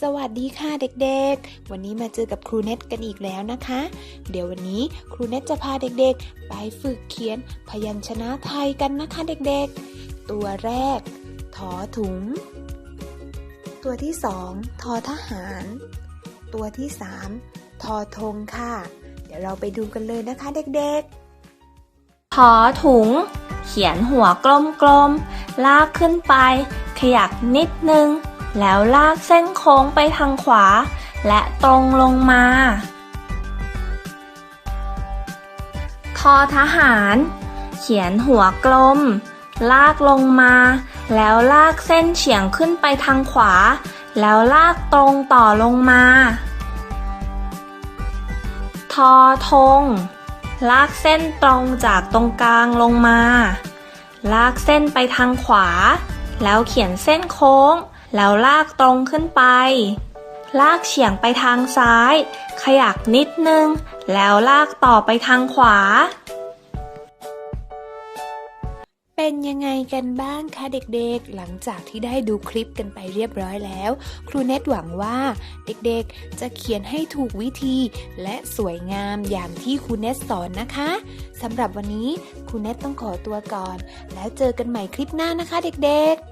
สวัสดีค่ะเด็กๆ วันนี้มาเจอกับครูเน็ตกันอีกแล้วนะคะ เดี๋ยววันนี้ครูเน็ตจะพาเด็กๆ ไปฝึกเขียนพยัญชนะไทยกันนะคะเด็กๆ ตัวแรกทอถุง ตัวที่สองทอทหาร ตัวที่สามทอธงค่ะ เดี๋ยวเราไปดูกันเลยนะคะเด็กๆทอถุง เขียนหัวกลมๆ ลากขึ้นไป ขยักนิดนึง แล้วลากเส้นโค้งไปทางขวา และตรงลงมา ทอทหาร เขียนหัวกลม ลากลงมา แล้วลากเส้นเฉียงขึ้นไปทางขวา แล้วลากตรงต่อลงมา ทอธงลากเส้นตรงจากตรงกลางลงมา ลากเส้นไปทางขวา แล้วเขียนเส้นโค้ง แล้วลากตรงขึ้นไป ลากเฉียงไปทางซ้าย ขยักนิดนึง แล้วลากต่อไปทางขวา เป็นยังไงกันบ้างคะเด็กๆ หลังจากที่ได้ดูคลิปกันไปเรียบร้อยแล้ว ครูเน็ตหวังว่าเด็กๆ จะเขียนให้ถูกวิธีและสวยงามอย่างที่ครูเน็ตสอนนะคะสำหรับวันนี้ครูเน็ตต้องขอตัวก่อน แล้วเจอกันใหม่คลิปหน้านะคะเด็กๆ